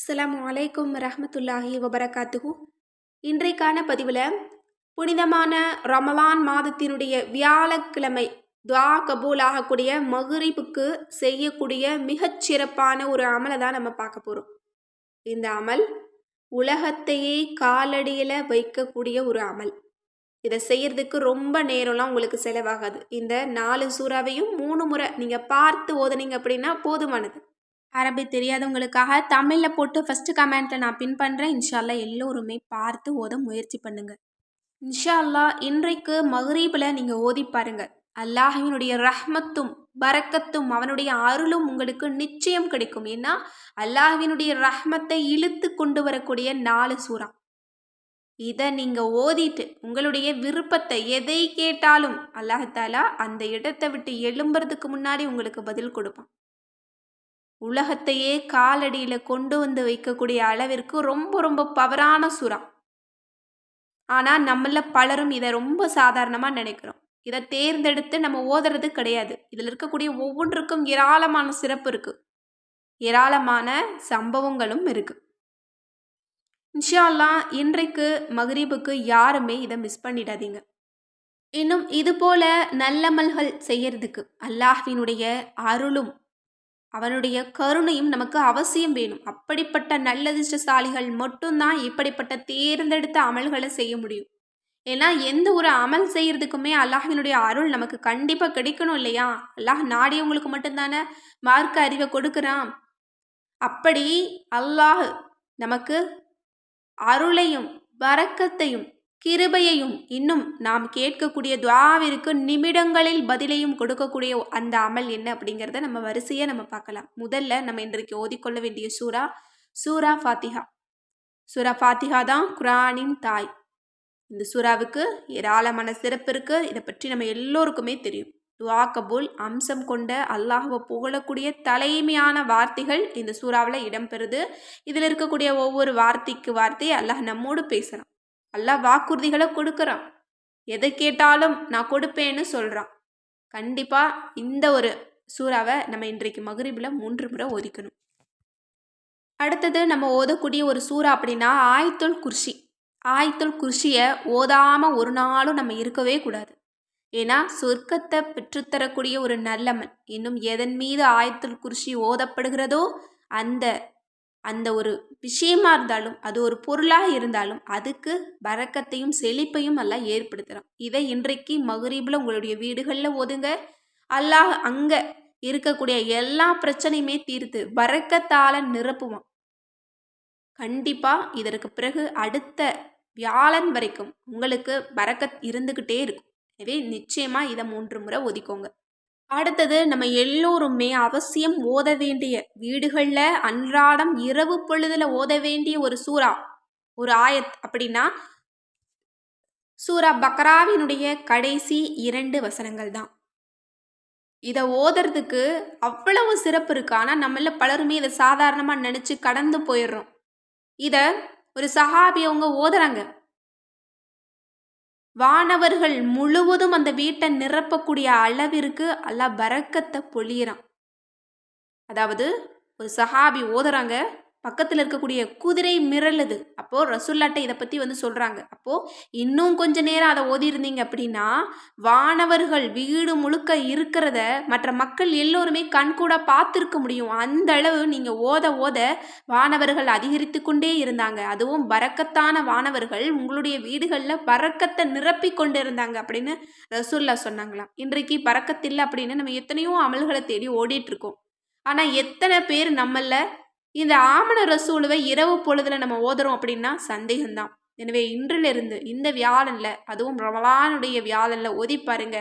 அஸ்லாம் அலைக்கும் ரஹ்மத்துல்லாஹி வபரகாத்துஹு. இன்றைக்கான பதிவில் புனிதமான ரமலான் மாதத்தினுடைய வியாழக்கிழமை துவா கபூல் ஆகக்கூடிய மகுரிப்புக்கு செய்யக்கூடிய மிகச்சிறப்பான ஒரு அமலை தான் நம்ம பார்க்க போகிறோம் இந்த அமல் உலகத்தையே காலடியில் வைக்கக்கூடிய ஒரு அமல். இதை செய்யறதுக்கு ரொம்ப நேரம்லாம் உங்களுக்கு செலவாகாது. இந்த நாலு சூறாவையும் மூணு முறை நீங்கள் பார்த்து ஓதுனீங்க அப்படின்னா போதுமானது. அரபி தெரியாதவங்களுக்காக தமிழில் போட்டு ஃபஸ்ட்டு கமெண்ட்டில் நான் பின் பண்ணுறேன் இன்ஷால்லா எல்லோருமே பார்த்து ஓத முயற்சி பண்ணுங்க. இன்ஷா அல்லாஹ் இன்றைக்கு மகரீபில் நீங்கள் ஓதி பாருங்க. அல்லாஹினுடைய ரஹ்மத்தும் பரக்கத்தும் அவனுடைய அருளும் உங்களுக்கு நிச்சயம் கிடைக்கும். ஏன்னா அல்லாஹினுடைய ரஹ்மத்தை இழுத்து கொண்டு வரக்கூடிய நாலு சூறா. இதை நீங்கள் ஓதிட்டு உங்களுடைய விருப்பத்தை எதை கேட்டாலும் அல்லாஹாலா அந்த இடத்தை விட்டு எழும்புறதுக்கு முன்னாடி உங்களுக்கு பதில் கொடுப்பான். உலகத்தையே காலடியில் கொண்டு வந்து வைக்கக்கூடிய அளவிற்கு ரொம்ப ரொம்ப பவரான சுறா. ஆனால் நம்மள பலரும் இதை ரொம்ப சாதாரணமாக நினைக்கிறோம். இதை தேர்ந்தெடுத்து நம்ம ஓதுறது கிடையாது. இதில் இருக்கக்கூடிய ஒவ்வொன்றுக்கும் ஏராளமான சிறப்பு இருக்குது ஏராளமான சம்பவங்களும் இருக்குது இன்ஷால்லா இன்றைக்கு மகரீபுக்கு யாருமே இதை மிஸ் பண்ணிடாதீங்க. இன்னும் இது போல நல்லமல்கள் செய்யறதுக்கு அல்லாஹ்வினுடைய அருளும் அவனுடைய கருணையும் நமக்கு அவசியம் வேணும். அப்படிப்பட்ட நல்லதிர்ஷ்டசாலிகள் மட்டும்தான் இப்படிப்பட்ட தேர்ந்தெடுத்த அமல்களை செய்ய முடியும். ஏன்னா எந்த ஒரு அமல் செய்யறதுக்குமே அல்லாஹினுடைய அருள் நமக்கு கண்டிப்பாக கிடைக்கணும் இல்லையா? அல்லாஹ் நாடியவங்களுக்கு மட்டும்தானே மார்க்க அறிவை கொடுக்குறான். அப்படி அல்லாஹ் நமக்கு அருளையும் வரக்கத்தையும் கிருபையையும் இன்னும் நாம் கேட்கக்கூடிய துவாவிற்கு நிமிடங்களில் பதிலையும் கொடுக்கக்கூடிய அந்த அமல் என்ன அப்படிங்கிறத நம்ம வரிசையை நம்ம பார்க்கலாம். முதல்ல நம்ம இன்றைக்கு ஓதிக்கொள்ள வேண்டிய சூரா சூரா ஃபாத்திஹா. சூரா ஃபாத்திஹா தான் குரானின் தாய். இந்த சூறாவுக்கு ஏராளமான சிறப்பு இருக்குது இதை பற்றி நம்ம எல்லோருக்குமே தெரியும். துவா கபூல் அம்சம் கொண்ட அல்லாஹுவை புகழக்கூடிய தலைமையான வார்த்தைகள் இந்த சூறாவில் இடம்பெறுது. இதில் இருக்கக்கூடிய ஒவ்வொரு வார்த்தைக்கு வார்த்தை அல்லாஹ் நம்மோடு பேசலாம். அல்லாஹ் வாக்குறுதிகளை கொடுக்குறான். எதை கேட்டாலும் நான் கொடுப்பேன்னு சொல்கிறான் கண்டிப்பாக இந்த ஒரு சூறாவை நம்ம இன்றைக்கு மகரிபில் மூன்று முறை ஒதுக்கணும் அடுத்தது நம்ம ஓதக்கூடிய ஒரு சூறா அப்படின்னா ஆயத்துல் குர்ஷி. ஆயத்துல் குர்ஷியை ஓதாமல் ஒரு நாளும் நம்ம இருக்கவே கூடாது. ஏன்னா சொர்க்கத்தை பெற்றுத்தரக்கூடிய ஒரு நல்லமன் இன்னும் எதன் மீது ஆயத்துல் குர்ஷி ஓதப்படுகிறதோ அந்த அந்த ஒரு விஷயமா இருந்தாலும் அது ஒரு பொருளாக இருந்தாலும் அதுக்கு பறக்கத்தையும் செழிப்பையும் எல்லாம் ஏற்படுத்துகிறான் இதை இன்றைக்கு மகரீபில் உங்களுடைய வீடுகளில் ஒதுங்க அல்லாஹ் அங்கே இருக்கக்கூடிய எல்லா பிரச்சனையுமே தீர்த்து பறக்கத்தால் நிரப்புவான். கண்டிப்பாக இதற்கு பிறகு அடுத்த வியாழன் வரைக்கும் உங்களுக்கு பறக்கத் இருந்துக்கிட்டே இருக்கும். எனவே நிச்சயமாக இதை மூன்று முறை ஒதுக்கோங்க அடுத்தது நம்ம எல்லோருமே அவசியம் ஓத வேண்டிய வீடுகளில் அன்றாடம் இரவு பொழுதில் ஓத வேண்டிய ஒரு சூறா ஒரு ஆயத் அப்படின்னா சூரா பக்ராவினுடைய கடைசி இரண்டு வசனங்கள் தான். இதை ஓதுறதுக்கு அவ்வளவு சிறப்பு இருக்கு. ஆனால் நம்மள பலருமே இதை சாதாரணமாக நினச்சி கடந்து போயிடுறோம். இதை ஒரு சஹாபி அவங்க ஓதுறாங்க. வானவர்கள் முழுவதும் அந்த வீட்டை நிரப்பக்கூடிய அளவிற்கு அல்லாஹ் பறக்கத்தை பொழியிறான். அதாவது ஒரு சஹாபி ஓதுறாங்க பக்கத்தில் இருக்கக்கூடிய குதிரை மிரளுது அப்போது ரசுல்லாட்டை இதை பற்றி வந்து சொல்கிறாங்க அப்போது இன்னும் கொஞ்ச நேரம் அதை ஓதியிருந்தீங்க அப்படின்னா வானவர்கள் வீடு முழுக்க இருக்கிறத மற்ற மக்கள் எல்லோருமே கண்கூட பார்த்துருக்க முடியும். அந்த அளவு நீங்கள் ஓத ஓத வானவர்கள் அதிகரித்து கொண்டே இருந்தாங்க. அதுவும் பறக்கத்தான வானவர்கள் உங்களுடைய வீடுகளில் பறக்கத்தை நிரப்பி கொண்டு இருந்தாங்க அப்படின்னு ரசுல்லா சொன்னாங்களாம். இன்றைக்கு பறக்கத்தில்லை அப்படின்னு நம்ம எத்தனையோ அமல்களை தேடி ஓடிட்டுருக்கோம் ஆனால் எத்தனை பேர் நம்மள இந்த ஆமண ரசூலுவை இரவு பொழுதுல நம்ம ஓதுறோம் அப்படின்னா சந்தேகம்தான். எனவே இன்றிலிருந்து இந்த வியாழனில் அதுவும் ரமலானுடைய வியாழனில் ஓதி பாருங்க.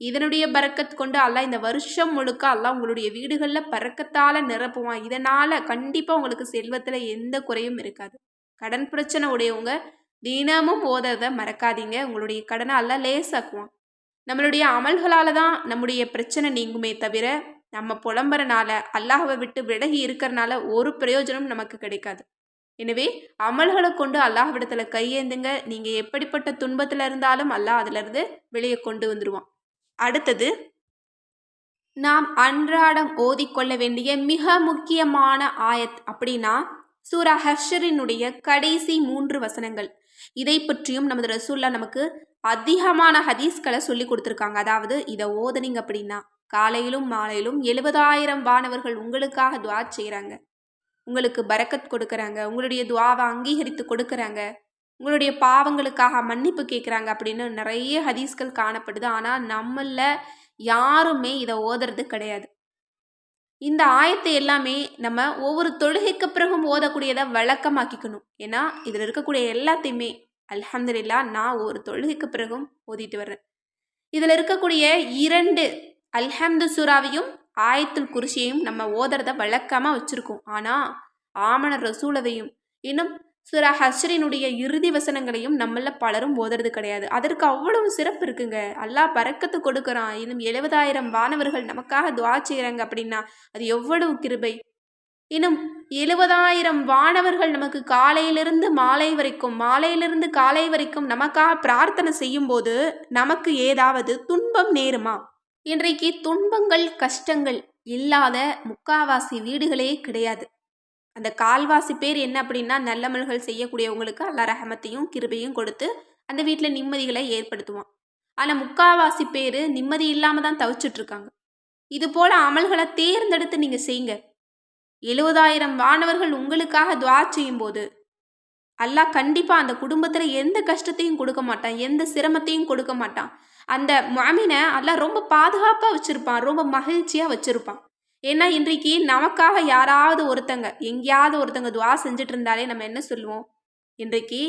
இதனுடைய பறக்கத் கொண்டு அல்லாஹ் இந்த வருஷம் முழுக்க அல்லாஹ் உங்களுடைய வீடுகளில் பறக்கத்தால் நிரப்புவான். இதனால் கண்டிப்பாக உங்களுக்கு செல்வத்தில் எந்த குறையும் இருக்காது. கடன் பிரச்சனை உடையவங்க தினமும் ஓதுறதை மறக்காதீங்க. உங்களுடைய கடனை எல்லாம் லேசாக்குவான். நம்மளுடைய அமல்களால் தான் நம்முடைய பிரச்சனை நீங்குமே தவிர நம்ம புலம்புறனால அல்லாஹவை விட்டு விலகி இருக்கிறனால ஒரு பிரயோஜனம் நமக்கு கிடைக்காது. எனவே அமல்களை கொண்டு அல்லாஹ்விடத்தில் கையேந்துங்க. நீங்கள் எப்படிப்பட்ட துன்பத்தில் இருந்தாலும் அல்லாஹ் அதிலிருந்து வெளியே கொண்டு வந்துடுவான் அடுத்தது நாம் அன்றாடம் ஓதிக்கொள்ள வேண்டிய மிக முக்கியமான ஆயத் அப்படின்னா சூரா ஹர்ஷரினுடைய கடைசி மூன்று வசனங்கள். இதை பற்றியும் நமது ரசூல்லா நமக்கு அதிகமான ஹதீஸ்களை சொல்லி கொடுத்துருக்காங்க. அதாவது இதை ஓதனிங்க அப்படின்னா காலையிலும் மாலையிலும் எழுபதாயிரம் வானவர்கள் உங்களுக்காக துவா செய்கிறாங்க உங்களுக்கு பரக்கத் கொடுக்குறாங்க. உங்களுடைய துவாவை அங்கீகரித்து கொடுக்குறாங்க. உங்களுடைய பாவங்களுக்காக மன்னிப்பு கேட்குறாங்க அப்படின்னு நிறைய ஹதீஸ்கள் காணப்படுது. ஆனால் நம்மளில் யாருமே இதை ஓதுறது கிடையாது. இந்த ஆயத்தை எல்லாமே நம்ம ஒவ்வொரு தொழுகைக்கு பிறகும் ஓதக்கூடியதை வழக்கமாக்கிக்கணும். ஏன்னா இதில் இருக்கக்கூடிய எல்லாத்தையுமே அல்ஹம்துலில்லா நான் ஒரு தொழுகைக்கு பிறகும் ஓதிட்டு வர்றேன். இதில் இருக்கக்கூடிய இரண்டு அல்ஹம்து சூறாவையும் ஆயத்துல் குருசியையும் நம்ம ஓதுறத வழக்கமாக வச்சுருக்கோம். ஆனால் ஆமணர் ரசூலவையும் இன்னும் சூரா ஹஸ்ரினுடைய இறுதி வசனங்களையும் நம்மள பலரும் ஓதுறது கிடையாது. அதற்கு அவ்வளவு சிறப்பு இருக்குங்க. அல்லாஹ் பறக்கத்து கொடுக்குறான். இன்னும் எழுபதாயிரம் வானவர்கள் நமக்காக துவா செய்கிறாங்க அப்படின்னா அது எவ்வளவு கிருபை. இன்னும் எழுபதாயிரம் வானவர்கள் நமக்கு காலையிலிருந்து மாலை வரைக்கும் மாலையிலிருந்து காலை வரைக்கும் நமக்காக பிரார்த்தனை செய்யும்போது நமக்கு ஏதாவது துன்பம் நேருமா? இன்றைக்கு துன்பங்கள் கஷ்டங்கள் இல்லாத முக்காவாசி வீடுகளே கிடையாது. அந்த கால்வாசி பேர் என்ன அப்படின்னா நல்லமல்கள் செய்யக்கூடியவங்களுக்கு அல்லா ரஹமத்தையும் கிருபையும் கொடுத்து அந்த வீட்டில் நிம்மதிகளை ஏற்படுத்துவான். ஆனால் முக்காவாசி பேர் நிம்மதி இல்லாமல் தான் தவிச்சிட்ருக்காங்க. இது போல் அமல்களை தேர்ந்தெடுத்து நீங்கள் செய்யுங்க. எழுபதாயிரம் மாணவர்கள் உங்களுக்காக துவா செய்யும் போது அல்லாஹ் கண்டிப்பாக அந்த குடும்பத்தில் எந்த கஷ்டத்தையும் கொடுக்க மாட்டான் எந்த சிரமத்தையும் கொடுக்க மாட்டான். அந்த மாமினை எல்லாம் ரொம்ப பாதுகாப்பாக வச்சுருப்பான் ரொம்ப மகிழ்ச்சியாக வச்சுருப்பான். ஏன்னா இன்றைக்கு நமக்காக யாராவது ஒருத்தங்க எங்கேயாவது ஒருத்தங்க துவா செஞ்சுட்டு இருந்தாலே நம்ம என்ன சொல்லுவோம்? இன்றைக்கு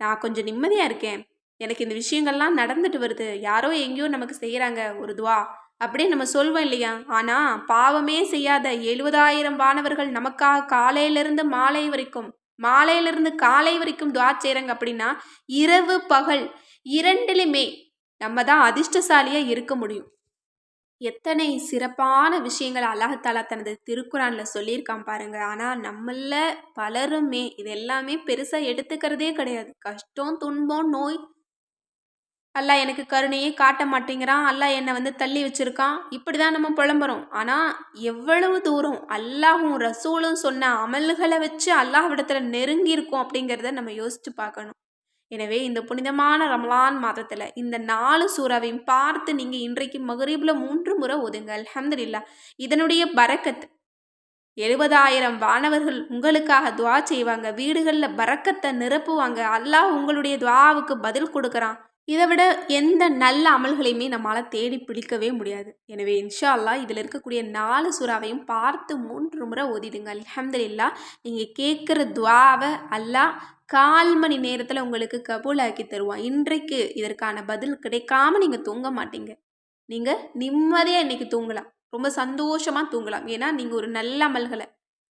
நான் கொஞ்சம் நிம்மதியாக இருக்கேன். எனக்கு இந்த விஷயங்கள்லாம் நடந்துட்டு வருது. யாரோ எங்கேயோ நமக்கு செய்கிறாங்க ஒரு துவா அப்படியே நம்ம சொல்வோம் இல்லையா? ஆனால் பாவமே செய்யாத எழுபதாயிரம் மாணவர்கள் நமக்காக காலையிலிருந்து மாலை வரைக்கும் மாலையிலிருந்து காலை வரைக்கும் துவா செய்கிறாங்க அப்படின்னா இரவு பகல் இரண்டிலுமே நம்ம தான் அதிர்ஷ்டசாலியாக இருக்க முடியும். எத்தனை சிறப்பான விஷயங்கள் அல்லாஹாலா தனது திருக்குறானில் சொல்லியிருக்கான் பாருங்க. ஆனால் நம்மள பலருமே இது எல்லாமே பெருசாக எடுத்துக்கிறதே கிடையாது. கஷ்டம் துன்பம் நோய். அல்லா எனக்கு கருணையே காட்ட மாட்டேங்கிறான். அல்லா என்னை வந்து தள்ளி வச்சுருக்கான். இப்படி தான் நம்ம புலம்புறோம். ஆனால் எவ்வளவு தூரம் அல்லாஹும் ரசூலும் சொன்ன அமல்களை வச்சு அல்லாஹ் விடத்தில் நெருங்கி இருக்கோம் அப்படிங்கிறத நம்ம யோசிச்சு பார்க்கணும். எனவே இந்த புனிதமான ரமலான் மாதத்தில் இந்த நாலு சூறாவையும் பார்த்து நீங்கள் இன்றைக்கு மகரீபில் மூன்று முறை ஒதுங்க. அலமதுல்லா இதனுடைய பறக்கத் எழுபதாயிரம் வானவர்கள் உங்களுக்காக துவா செய்வாங்க. வீடுகளில் பறக்கத்தை நிரப்புவாங்க. அல்லாஹ் உங்களுடைய துவாவுக்கு பதில் கொடுக்குறான். இதை விட எந்த நல்ல அமல்களையுமே நம்மளால் தேடி பிடிக்கவே முடியாது. எனவே இன்ஷா அல்லா இதில் இருக்கக்கூடிய நாலு சுறாவையும் பார்த்து மூன்று முறை ஓதிடுங்க அலமதுல்லா நீங்கள் கேட்குற துவாவை அல்லாஹ் கால் மணி நேரத்தில் உங்களுக்கு கபூலாக்கி தருவான். இன்றைக்கு இதற்கான பதில் கிடைக்காம நீங்கள் தூங்க மாட்டீங்க. நீங்கள் நிம்மதியாக இன்றைக்கி தூங்கலாம். ரொம்ப சந்தோஷமாக தூங்கலாம். ஏன்னா நீங்கள் ஒரு நல்ல அமல்களை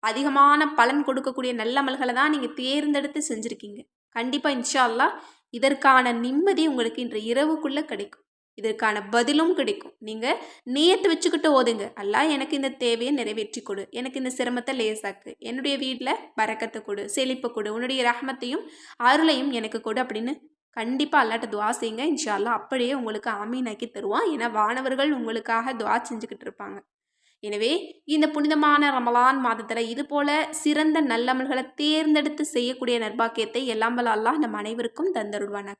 அதிகமான பலன் கொடுக்கக்கூடிய நல்ல அமல்களை தான் நீங்கள் தேர்ந்தெடுத்து செஞ்சுருக்கீங்க. கண்டிப்பாக இன்ஷா அல்லா இதற்கான நிம்மதி உங்களுக்கு இன்று இரவுக்குள்ளே கிடைக்கும். இதற்கான பதிலும் கிடைக்கும். நீங்கள் நேற்று வச்சுக்கிட்டு ஓதுங்க. அல்லா எனக்கு இந்த தேவையை நிறைவேற்றி கொடு. எனக்கு இந்த சிரமத்தை லேசாக்கு. என்னுடைய வீட்டில் பறக்கத்தை கொடு செழிப்பை கொடு உன்னுடைய ரஹமத்தையும் அருளையும் எனக்கு கொடு அப்படின்னு கண்டிப்பாக அல்லாட்ட துவா செய்யுங்க. இன்ஷால்லா அப்படியே உங்களுக்கு ஆமீனாக்கி தருவான். ஏன்னா வானவர்கள் உங்களுக்காக துவா செஞ்சுக்கிட்டு இருப்பாங்க. எனவே இந்த புனிதமான ரமலான் மாதத்தில் இது போல சிறந்த நல்லமல்களை தேர்ந்தெடுத்து செய்யக்கூடிய நர்பாக்கியத்தை எல்லாம் அல்லாஹ் நம் அனைவருக்கும் தந்தருள்வானாக.